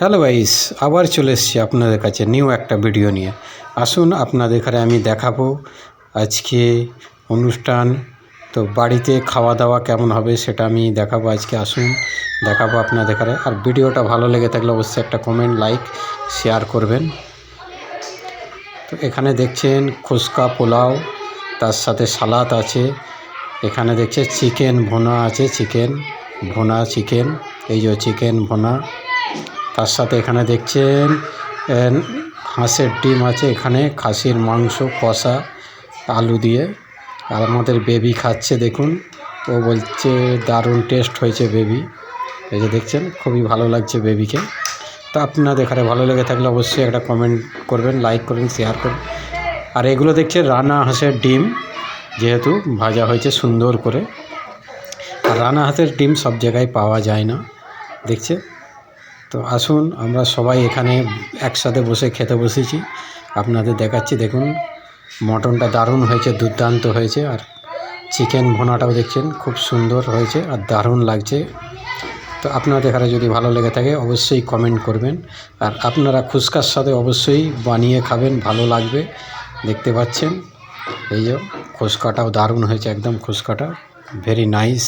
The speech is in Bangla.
হ্যালো গাইস, আবার চলে এসেছি আপনাদের কাছে নিউ একটা ভিডিও নিয়ে। আসুন আপনাদের এখানে আমি দেখাবো আজকে অনুষ্ঠান, তো বাড়িতে খাওয়া দাওয়া কেমন হবে সেটা আমি দেখাবো আজকে। আসুন, দেখাবো আপনাদের এখানে আর ভিডিওটা ভালো লেগে থাকলে অবশ্যই একটা কমেন্ট লাইক শেয়ার করবেন। তো এখানে দেখছেন ফুচকা পোলাও, তার সাথে সালাদ আছে। এখানে দেখছে চিকেন ভোনা আছে, চিকেন ভোনা, চিকেন, এই যে চিকেন ভোনা। তার সাথে এখানে দেখছেন হাঁসের ডিম আছে এখানে, খাসির মাংস, কষা, আলু দিয়ে। আর আমাদের বেবি খাচ্ছে, দেখুন। ও বলছে, দারুণ টেস্ট হয়েছে বেবি। এই যে দেখছেন, খুবই ভালো লাগছে বেবিকে। তো আপনাদের এখানে ভালো লেগে থাকলে অবশ্যই একটা কমেন্ট করবেন, লাইক করবেন, শেয়ার করবেন। আর এগুলো দেখছে রানা হাঁসের ডিম, যেহেতু ভাজা হয়েছে সুন্দর করে। আর রানা হাঁসের ডিম সব জায়গায় পাওয়া যায় না দেখছে তো আসুন, আমরা সবাই এখানে একসাথে বসে খেতে বসেছি। আপনাদের দেখাচ্ছি, দেখুন, মটনটা দারুণ হয়েছে, দুর্দান্ত হয়েছে, আর চিকেন ভোনাটাও দেখছেন, খুব সুন্দর হয়েছে আর দারুণ লাগছে। তো আপনাদের এখানে যদি ভালো লেগে থাকে, অবশ্যই কমেন্ট করবেন। আর আপনারা ফুচকার সাথে অবশ্যই বানিয়ে খাবেন, ভালো লাগবে, দেখতে পাচ্ছেন। এই যে ফুচকাটাও দারুণ হয়েছে, একদম ফুচকাটা ভেরি নাইস